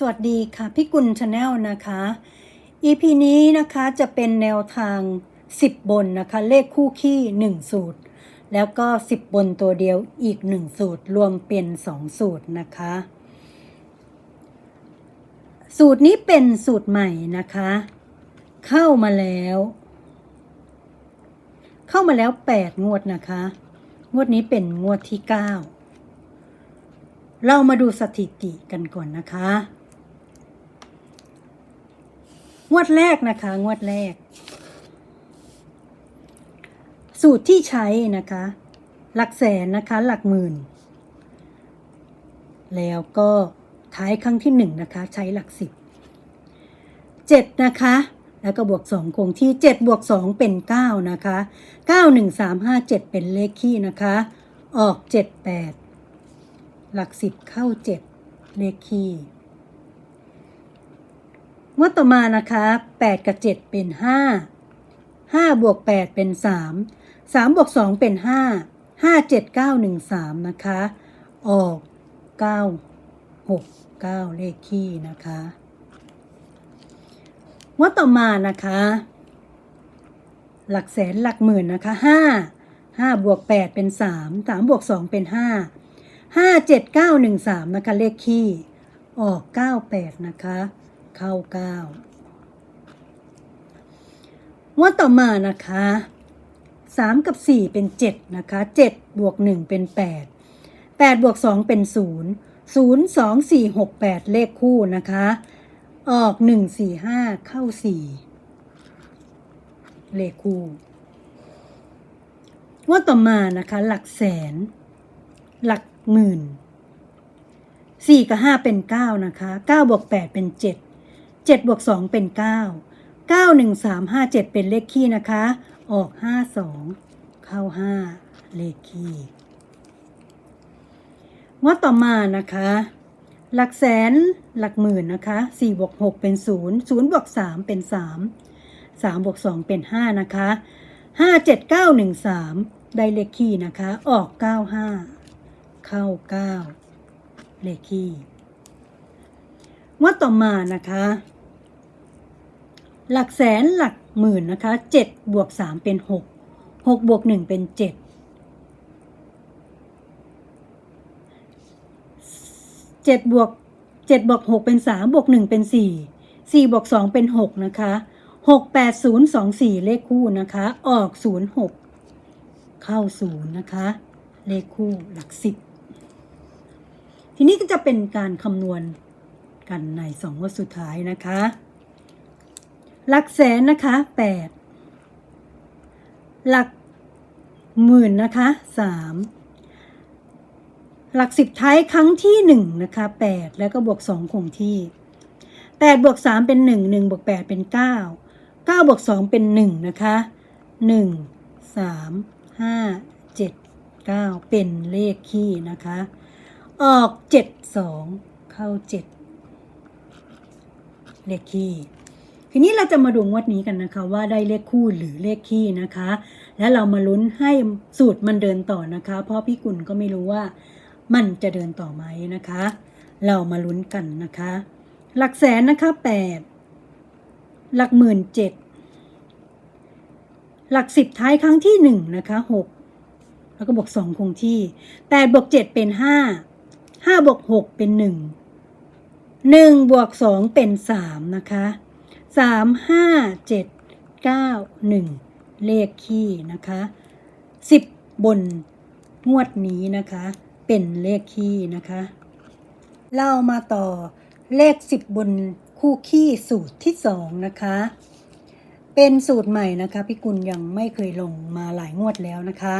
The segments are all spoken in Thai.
สวัสดีค่ะพี่กุลชาแนลนะคะ EP นี้นะคะจะเป็นแนวทาง 10 บนนะคะเลขคู่ขี้ 1 สูตร แล้วก็ 10 บนตัวเดียวอีก 1 สูตร รวมเป็น 2 สูตรนะคะ สูตรนี้เป็นสูตรใหม่นะคะ เข้ามาแล้ว เข้ามาแล้ว 8 งวดนะคะ งวดนี้เป็นงวดที่ 9 เรามาดูสถิติกันก่อนนะคะ งวดแรกนะคะ งวดแรก สูตรที่ใช้นะคะ หลักแสนนะคะ หลักหมื่น แล้วก็ท้ายครั้งที่หนึ่งนะคะ ใช้หลักสิบเจ็ดนะคะแล้วก็บวกสองคงที่เจ็ดบวกสองเป็นเก้านะคะเก้าหนึ่งสามห้าเจ็ดเป็นเลขคี่นะคะ ออกเจ็ดแปดหลักสิบเข้าเจ็ดเลขคี่ งวดต่อมานะคะแปดกับเจ็ดเป็นห้าห้าบวกแปดเป็นสามสามบวกสองเป็นห้าห้าเจ็ดเก้าหนึ่งสามนะคะ ออกเก้าหกเก้าเลขคี่นะคะงวดต่อมานะคะ หลักแสนหลักหมื่นนะคะห้าห้าบวกแปดเป็นสามสามบวกสองเป็นห้าห้าเจ็ดเก้าหนึ่งสามนะคะ เลขคี่ออกเก้าแปดนะคะ เข้าเก้างวดต่อมานะคะสามกับสี่เป็นเจ็ดนะคะเจ็ดบวกหนึ่งเป็นแปดแปดบวกสองเป็นศูนย์ศูนย์สองสี่หกแปดเลขคู่นะคะ ออกหนึ่งสี่ห้าเข้าสี่เลขคู่งวดต่อมานะคะหลักแสน หลักหมื่นสี่กับห้าเป็นเก้านะคะเก้าบวกแปดเป็นเจ็ด เจ็ดบวกสองเป็นเก้าเก้าหนึ่งสามห้าเจ็ดเป็นเลขคี่นะคะ ออกห้าสองเข้าห้าเลขคี่งวดต่อมานะคะ หลักแสนหลักหมื่นนะคะสี่บวกหกเป็นศูนย์ศูนย์บวกสามเป็นสามสามบวกสองเป็นห้านะคะห้าเจ็ดเก้าหนึ่งสามได้เลขคี่นะคะ ออกเก้าห้าเข้าเก้าเลขคี่งวดต่อมานะคะ หลักแสนหลักหมื่นนะคะเจ็ดบวกสามเป็นหกหกบวกหนึ่งเป็นเจ็ดเจ็ดบวกเจ็ดบวกหกเป็นสามบวกหนึ่งเป็นสี่สี่บวกสองเป็นหกนะคะหกแปดศูนย์สองสี่เลขคู่นะคะ ออกศูนย์หกเข้าศูนย์นะคะ เลขคู่หลักสิบทีนี้ก็จะเป็นการคำนวณกันในสองงวดสุดท้ายนะคะ หลักแสนนะคะแปดหลักหมื่นนะคะสามหลักสิบท้ายครั้งที่หนึ่งนะคะแปดแล้วก็บวกสองคงที่แปดบวกสามเป็นหนึ่งหนึ่งบวกแปดเป็นเก้าเก้าบวกสองเป็นหนึ่งนะคะหนึ่งสามห้าเจ็ดเก้าเป็นเลขคี่นะคะ ออกเจ็ดสองเข้าเจ็ดเลขคี่ ทีนี้เราจะมาดูงวดนี้กันนะคะ ว่าได้เลขคู่หรือเลขคี่นะคะ และเรามาลุ้นให้สูตรมันเดินต่อนะคะ เพราะพี่กุลก็ไม่รู้ว่ามันจะเดินต่อไหมนะคะ เรามาลุ้นกันนะคะ หลักแสนนะคะแปดหลักหมื่นเจ็ดหลักสิบท้ายครั้งที่หนึ่งนะคะหกแล้วก็บวกสองคงที่แปดบวกเจ็ดเป็นห้าห้าบวกหกเป็นหนึ่งหนึ่งบวกสองเป็นสามนะคะ สามห้าเจ็ดเก้าหนึ่งเลขคี่นะคะสิบบนงวดนี้นะคะ เป็นเลขคี่นะคะเรามาต่อเลขสิบบนคู่ขี้สูตรที่สองนะคะ เป็นสูตรใหม่นะคะ พี่กุลยังไม่เคยลงมาหลายงวดแล้วนะคะ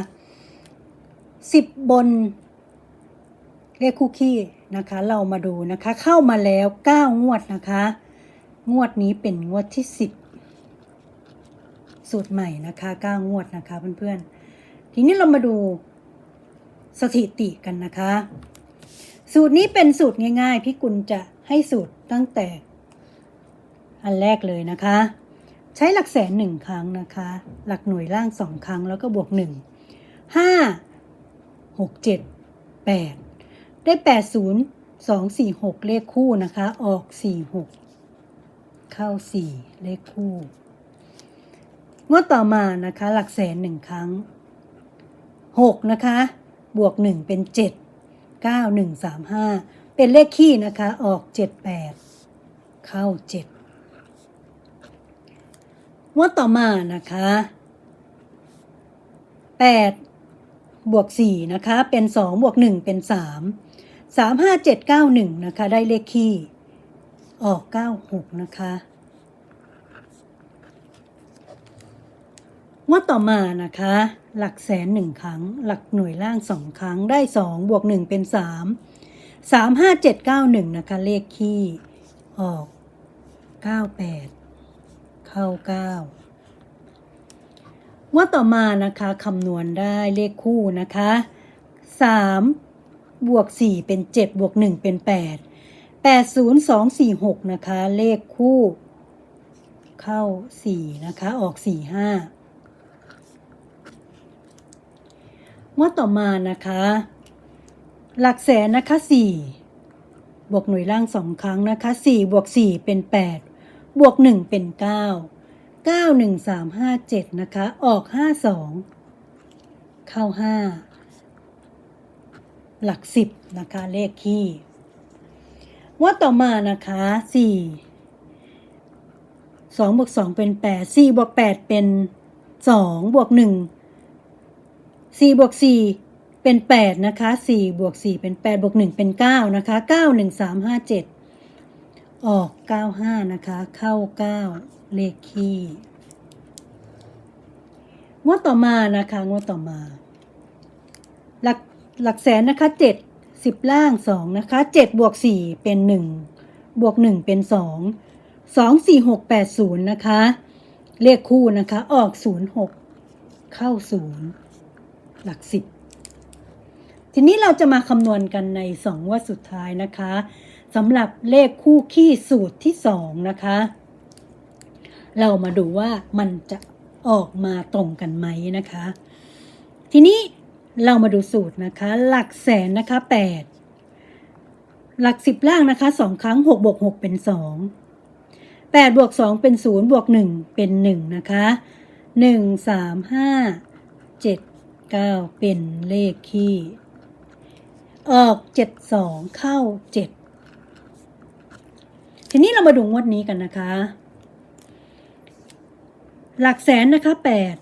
สิบบนเลขคู่ขี้นะคะ เรามาดูนะคะ เข้ามาแล้วเก้างวดนะคะ งวดนี้เป็นงวดที่สิบสูตรใหม่นะคะเก้างวดนะคะเพื่อนๆ ทีนี้เรามาดูสถิติกันนะคะ สูตรนี้เป็นสูตรง่ายๆ พี่กุลจะให้สูตรตั้งแต่อันแรกเลยนะคะ ใช้หลักแสนหนึ่งครั้งนะคะ หลักหน่วยล่างสองครั้งแล้วก็บวกหนึ่งห้าหกเจ็ดแปดได้แปดศูนย์สองสี่หกเลขคู่นะคะ ออกสี่หก เข้าสี่เลขคู่ งวดต่อมานะคะ หลักแสนหนึ่งครั้งหกนะคะ บวกหนึ่งเป็นเจ็ดเก้าหนึ่งสามห้าเป็นเลขคี่นะคะ ออกเจ็ดแปดเข้าเจ็ดงวดต่อมานะคะแปดบวกสี่นะคะ เป็นสองบวกหนึ่งเป็นสามสามห้าเจ็ดเก้าหนึ่งนะคะ ได้เลขคี่ ออกเก้าหกนะคะงวดต่อมานะคะ หลักแสนหนึ่งครั้ง หลักหน่วยล่างสองครั้งได้สองบวกหนึ่งเป็นสามสามห้าเจ็ดเก้าหนึ่งนะคะ เลขคี่ออกเก้าแปดเข้าเก้าว่าต่อมานะคะคำนวณได้เลขคู่นะคะสามบวกสี่เป็นเจ็ดบวกหนึ่งเป็นแปด แปดศูนย์สองสี่หกนะคะ เลขคู่ เข้าสี่นะคะ ออกสี่ห้าว่าต่อมานะคะ หลักแสนนะคะสี่บวกหน่วยล่างสองครั้งนะคะสี่บวกสี่เป็นแปดบวกหนึ่งเป็นเก้าเก้าหนึ่งสามห้าเจ็ดนะคะ ออกห้าสองเข้าห้าหลักสิบนะคะ เลขคี่ ว่าต่อมานะคะสี่สองบวกสองเป็นแปดสี่บวกแปดเป็นสองบวกหนึ่งสี่บวกสี่เป็นแปดนะคะสี่บวกสี่เป็นแปดบวกหนึ่งเป็นเก้านะคะเก้าหนึ่งสามห้าเจ็ดออกเก้าห้านะคะ เข้าเก้าเลขคี่งวดต่อมานะคะงวดต่อมา หลักหลักแสนนะคะเจ็ด สิบล่างสองนะคะเจ็ดบวกสี่เป็นหนึ่งบวกหนึ่งเป็นสองสองสี่หกแปดศูนย์นะคะ เลขคู่นะคะออกศูนย์หกเข้าศูนย์หลักสิบทีนี้เราจะมาคำนวณกันในสองงวดสุดท้ายนะคะสำหรับเลขคู่ขี้สูตรที่สองนะคะ เรามาดูว่ามันจะออกมาตรงกันไหมนะคะ ทีนี้ เรามาดูสูตรนะคะ หลักแสนนะคะแปดหลักสิบล่างนะคะสองครั้งหกบวกหกเป็นสองแปดบวกสองเป็นศูนย์บวกหนึ่งเป็นหนึ่งนะคะหนึ่งสามห้าเจ็ดเก้าเป็นเลขคี่ออกเจ็ดสองเข้าเจ็ดทีนี้เรามาดูงวดนี้กันนะคะ หลักแสนนะคะแปด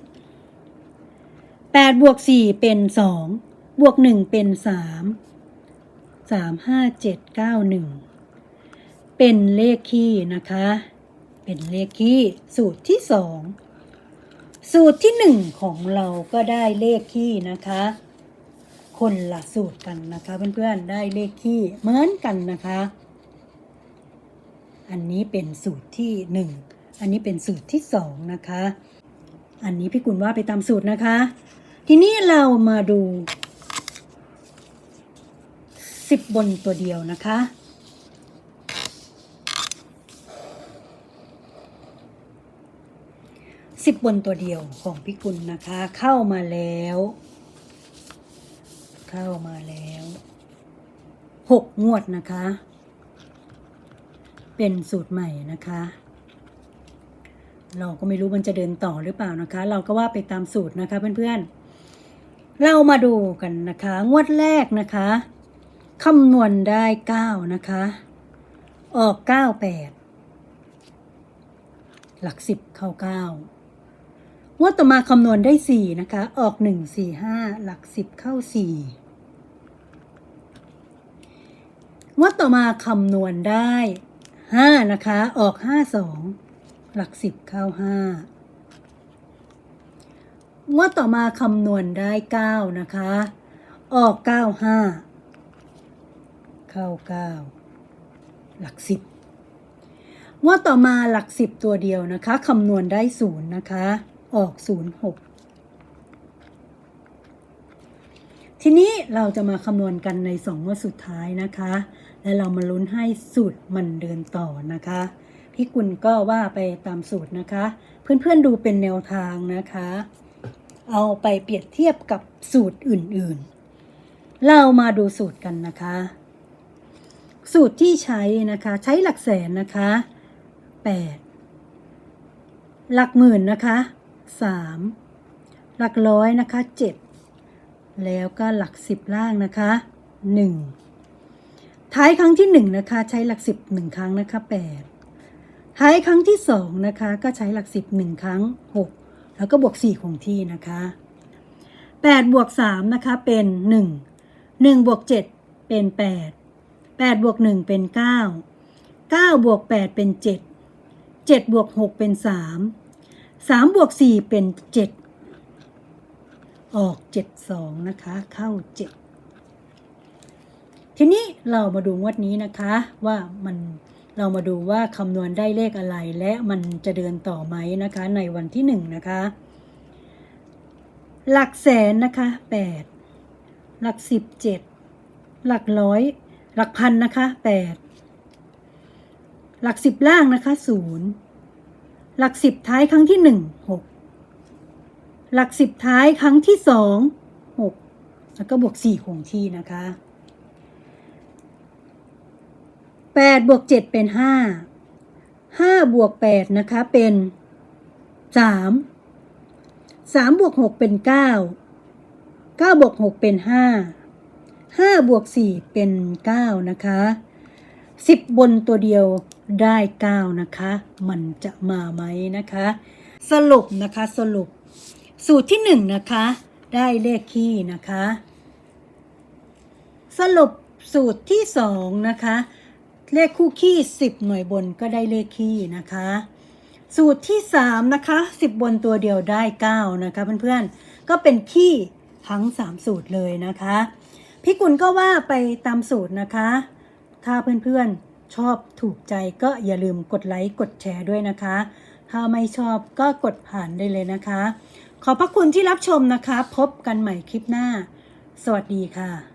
แปดบวกสี่เป็นสองบวกหนึ่งเป็นสามสามห้าเจ็ดเก้าหนึ่งเป็นเลขคี่นะคะ เป็นเลขคี่สูตรที่สองสูตรที่หนึ่งของเราก็ได้เลขคี่นะคะ คนละสูตรกันนะคะเพื่อนๆได้เลขคี่เหมือนกันนะคะ อันนี้เป็นสูตรที่หนึ่งอันนี้เป็นสูตรที่สองนะคะอันนี้พี่กุลว่าไปตามสูตรนะคะ ทีนี้เรามาดูสิบบนตัวเดียวนะคะสิบบนตัวเดียวของพี่กุลนะคะ เข้ามาแล้ว เข้ามาแล้วหกงวดนะคะ เป็นสูตรใหม่นะคะ เราก็ไม่รู้มันจะเดินต่อหรือเปล่านะคะ เราก็ว่าไปตามสูตรนะคะเพื่อนๆ เรามาดูกันนะคะ งวดแรกนะคะคำนวณได้เก้านะคะ ออกเก้าแปดหลักสิบเข้าเก้างวดต่อมาคำนวณได้สี่นะคะ ออกหนึ่งสี่ห้าหลักสิบเข้าสี่งวดต่อมาคำนวณได้ห้านะคะ ออกห้าสองหลักสิบเข้าห้า งวดต่อมาคำนวณได้เก้านะคะ ออกเก้าห้าเข้าเก้าหลักสิบงวดต่อมาหลักสิบตัวเดียวนะคะคำนวณได้ศูนย์นะคะ ออกศูนย์หกทีนี้เราจะมาคำนวณกันในสองงวดสุดท้ายนะคะ และเรามาลุ้นให้สูตรมันเดินต่อนะคะพี่กุลก็ว่าไปตามสูตรนะคะ เพื่อนๆดูเป็นแนวทางนะคะ เอาไปเปรียบเทียบกับสูตรอื่นๆ เรามาดูสูตรกันนะคะ สูตรที่ใช้นะคะใช้หลักแสนนะคะแปดหลักหมื่นนะคะสามหลักร้อยนะคะเจ็ดแล้วก็หลักสิบล่างนะคะหนึ่งท้ายครั้งที่หนึ่งนะคะ ใช้หลักสิบหนึ่งครั้งนะคะแปดท้ายครั้งที่สองนะคะ ก็ใช้หลักสิบหนึ่งครั้งหก แล้วก็บวกสี่คงที่นะคะแปดบวกสามนะคะเป็นหนึ่งหนึ่งบวกเจ็ดเป็นแปดแปดบวกหนึ่งเป็นเก้าเก้าบวกแปดเป็นเจ็ดเจ็ดบวกหกเป็นสามสามบวกสี่เป็นเจ็ดออกเจ็ดสองนะคะ เข้าเจ็ดทีนี้เรามาดูงวดนี้นะคะว่ามัน เรามาดูว่าคำนวณได้เลขอะไรและมันจะเดินต่อไหมนะคะ ในวันที่หนึ่งนะคะ หลักแสนนะคะแปดหลักสิบเจ็ดหลักร้อย หลักพันนะคะแปดหลักสิบล่างนะคะศูนย์หลักสิบท้ายครั้งที่หนึ่งหกหลักสิบท้ายครั้งที่สองหกแล้วก็บวกสี่คงที่นะคะ แปดบวกเจ็ดเป็นห้าห้าบวกแปดนะคะเป็นสามสามบวกหกเป็นเก้าเก้าบวกหกเป็นห้าห้าบวกสี่เป็นเก้านะคะสิบบนตัวเดียวได้เก้านะคะ มันจะมาไหมนะคะ สรุปนะคะสรุป สูตรที่หนึ่งนะคะ ได้เลขคี่นะคะ สรุปสูตรที่สองนะคะ เลขคู่คี่สิบหน่วยบนก็ได้เลขคี่นะคะ สูตรที่สามนะคะสิบบนตัวเดียวได้เก้านะคะเพื่อนๆ ก็เป็นคี่ทั้งสามสูตรเลยนะคะพี่กุลก็ว่าไปตามสูตรนะคะ ถ้าเพื่อนๆชอบถูกใจก็อย่าลืมกดไลค์กดแชร์ด้วยนะคะ ถ้าไม่ชอบก็กดผ่านได้เลยนะคะ ขอบพระคุณที่รับชมนะคะ พบกันใหม่คลิปหน้า สวัสดีค่ะ